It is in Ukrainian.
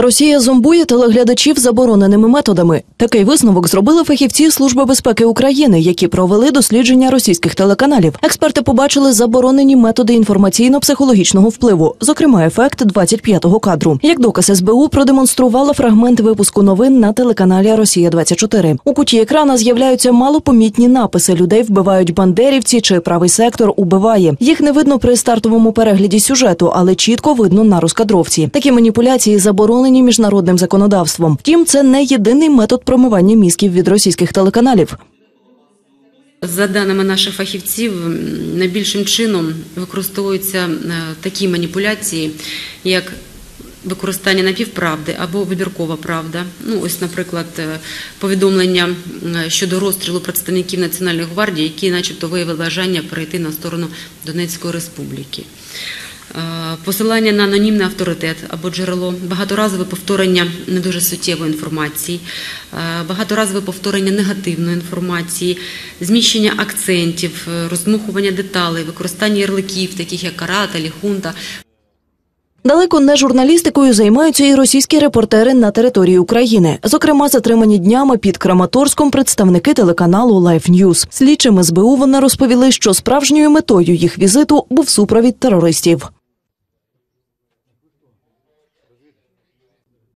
Росія зомбує телеглядачів забороненими методами. Такий висновок зробили фахівці Служби безпеки України, які провели дослідження російських телеканалів. Експерти побачили заборонені методи інформаційно-психологічного впливу, зокрема ефект 25-го кадру. Як доказ СБУ продемонструвала фрагмент випуску новин на телеканалі Росія 24 У куті екрана з'являються малопомітні написи: людей вбивають бандерівці чи правий сектор убиває. Їх не видно при стартовому перегляді сюжету, але чітко видно на розкадровці. Такі маніпуляції заборонені міжнародним законодавством. Втім, це не єдиний метод промивання мізків від російських телеканалів. За даними наших фахівців, найбільшим чином використовуються е, такі маніпуляції, як використання напівправди або вибіркова правда. Ну, ось, наприклад, е, повідомлення е, щодо розстрілу представників Національної гвардії, які, начебто, виявили бажання перейти на сторону Донецької республіки. Посилання на анонімний авторитет або джерело, багаторазове повторення не дуже суттєвої інформації, багаторазове повторення негативної інформації, зміщення акцентів, е, роздмухування деталей, використання ярликів, таких як карателі, хунта, Далеко не журналістикою займаються і російські репортери на території України. Зокрема, затримані днями під Краматорськом представники телеканалу Life News. Слідчим СБУ вони розповіли, що справжньою метою їх візиту був супровід терористів.